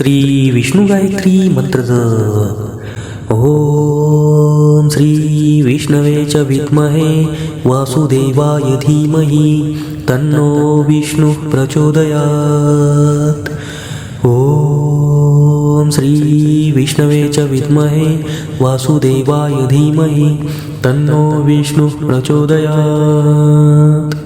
श्री विष्णू गायत्री मंत्र ओम श्री विष्णवे च विद्महे वासुदेवाय धीमहि तन्नो विष्णु प्रचोदयात्। ओम श्री विष्णवे च विद्महे वासुदेवाय धीमहि तन्नो विष्णु प्रचोदयात्।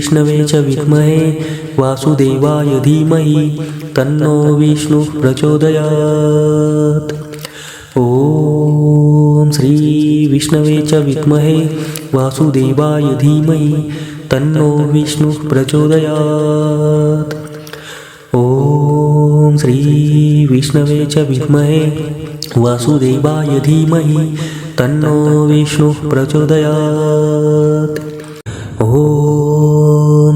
श्रीविष्णवे च विद्महे वासुदेवाय धीमहि तन्नो विष्णुः प्रचोदयात्। ॐ श्रीविष्णवे च विद्महे वासुदेवाय धीमहि तन्नो विष्णुः प्रचोदयात्। ॐ श्रीविष्णवे च विद्महे वासुदेवाय धीमहि तन्नो विष्णुः प्रचोदयात्